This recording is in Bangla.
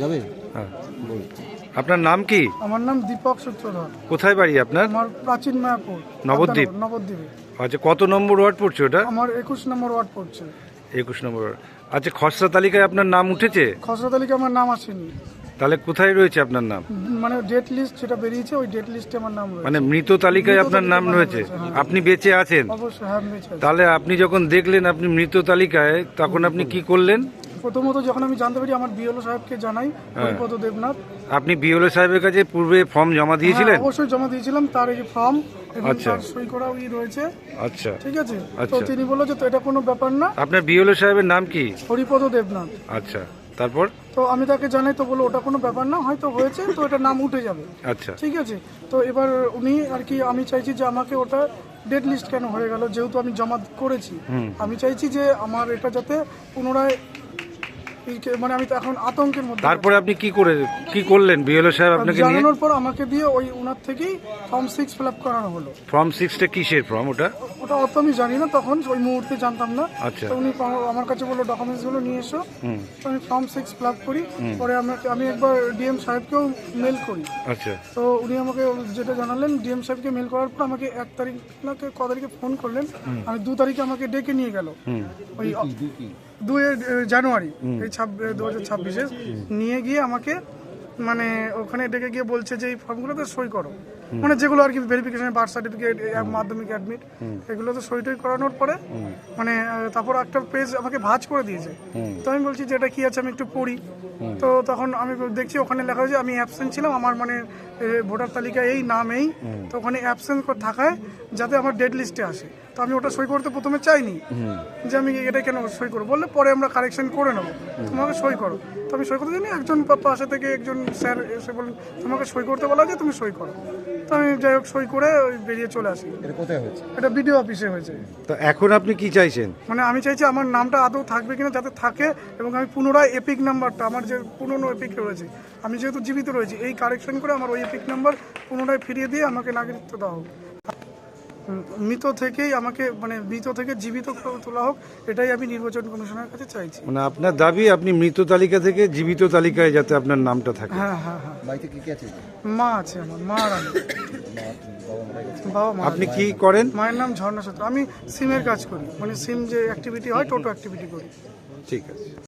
যাবে হ্যাঁ। আপনার নাম কি? আমার নাম দীপক সূত্রধর। কোথায় বাড়ি আপনার? আমার প্রাচীন মায়াপুর নবদ্বীপ? নবদ্বীপে। আচ্ছা কত নম্বর ওয়ার্ড পড়ছে ওটা? আমার একুশ নম্বর ওয়ার্ড পড়ছে। একুশ নম্বর ওয়ার্ড। আচ্ছা খসড়া তালিকায় আপনার নাম উঠেছে? খসড়া তালিকা আমার নাম আসেনি। তাহলে কোথায় রয়েছে আপনার নাম? মানে ডেট লিস্ট যেটা বেরিয়েছে ওই ডেট লিস্টে আমার নাম রয়েছে। মানে মৃত তালিকায় আপনার নাম রয়েছে? আপনি বেঁচে আছেন? অবশ্যই হ্যাঁ বেঁচে আছে। তাহলে আপনি যখন দেখলেন আপনি মৃত তালিকায় তখন আপনি কি করলেন? প্রথমত যখন আমি জানতে পারি আমার বিএলও সাহেবকে জানাই হরিপদ দেবনাথ। আপনি বিওলে সাহেবের কাছে পূর্বে ফর্ম জমা দিয়েছিলেন? হ্যাঁ, অবশ্যই জমা দিয়েছিলাম তার এই ফর্ম এবং আচ্ছা। তার সই করা ওই রয়েছে। আচ্ছা। ঠিক আছে? তো আচ্ছা। তিনি বলল যে তো এটা কোনো ব্যাপার না। আপনার সাহেবের নাম কি? হরিপদ দেবনাথ। আচ্ছা। তারপর? তো আমি তাকে জানাই তো ওটা কোনো ব্যাপার না হয়তো হয়েছে তো এটা নাম উঠে যাবে। আচ্ছা। ঠিক আছে? তো এবার উনি আর কি আমি চাইছি যে আমাকে ওটা ডেট লিস্ট কেন হয়ে গেল যেহেতু আমি জমা করেছি। আমি চাইছি যে আমার এটা যাতে পুনরায় মানে আমি তো এখন আতঙ্কের মধ্যে তারপরে আপনি কি করে কি করলেন? বিওলে সাহেব আপনাকে নিয়ে? জানানোর পর আমাকে দিয়ে ওই ওনার থেকেই ফর্ম সিক্স ফিল আপ করানো হলো। ফর্ম সিক্সটা কিসের ফর্ম ওটা? ওটা অত আমি জানি না তখন ওই মুহূর্তে জানতাম না। আচ্ছা। উনি আমার- কাছে বলল ডকুমেন্টসগুলো নিয়ে এসো। আমি ফর্ম সিক্স ফিল আপ করি। পরে আমাকে আমি একবার ডিএম সাহেবকেও মেল করি। আচ্ছা। তো উনি আমাকে যেটা জানালেন ডিএম সাহেবকে মেল করার পর আমাকে এক তারিখ না কে ক তারিখে ফোন করলেন। আমি দু তারিখে আমাকে ডেকে নিয়ে গেল। ওই দুই জানুয়ারি এই ছাব্বিশ দু হাজার ছাব্বিশে। নিয়ে গিয়ে আমাকে মানে ওখানে ডেকে গিয়ে বলছে যে এই ফর্মগুলোতে সই করো। মানে যেগুলো আর কি ভেরিফিকেশন বার্থ সার্টিফিকেট মাধ্যমিক অ্যাডমিট এগুলোতে সই টই করানোর পরে মানে তারপর একটা পেজ আমাকে ভাঁজ করে দিয়েছে। তো আমি বলছি যে এটা কি আছে আমি একটু পড়ি। তো তখন আমি দেখছি ওখানে লেখা হয়েছে আমি অ্যাবসেন্ট ছিলাম আমার মানে ভোটার তালিকায় এই নাম এই। তো ওখানে অ্যাবসেন্ট থাকায় যাতে আমার ডেড লিস্টে আসে। তো আমি ওটা সই করতে প্রথমে চাইনি। যে আমি এটা কেন সই করব? বললে পরে আমরা কারেকশন করে নেব। তোমাকে সই করো। তো আমি সই করতে জানি একজন পাশে থেকে একজন স্যার এসে বলেন তোমাকে সই করতে বলা আছে তুমি সই করো। তো আমি যাই হোক সই করে ওই বেরিয়ে চলে আসি। এটা কোথায় হয়েছে? এটা বিডিও অফিসে হয়েছে। তো এখন আপনি কি চাইছেন? মানে আমি চাইছি আমার নামটা আদৌ থাকবে কিনা যাতে থাকে এবং আমি পুনরায় এপিক নাম্বারটা আমার যে পুরনো এপিক রয়েছে আমি যেহেতু জীবিত রয়েছি এই কারেকশন করে আমার ওই এপিক নাম্বার পুনরায় ফিরিয়ে দিয়ে আমাকে নাগরিকত্ব দেওয়া হোক। মৃত থেকেই আমাকে মানে মৃত থেকে জীবিত করে তোলা হোক এটাই আমি নির্বাচন কমিশনের কাছে চাইছি। মানে আপনার দাবি আপনি মৃত তালিকা থেকে জীবিত তালিকায় যাতে আপনার নামটা থাকে। হ্যাঁ হ্যাঁ হ্যাঁ। বাড়িতে কি কি আছে? মা আছে আমার মা আর আমি। বাবা মা আপনি কি করেন? মায়ের নাম ঝর্ণা সূত্র আমি সিমের কাজ করি। মানে সিম যে অ্যাক্টিভিটি হয় টোটো অ্যাক্টিভিটি করি। ঠিক আছে।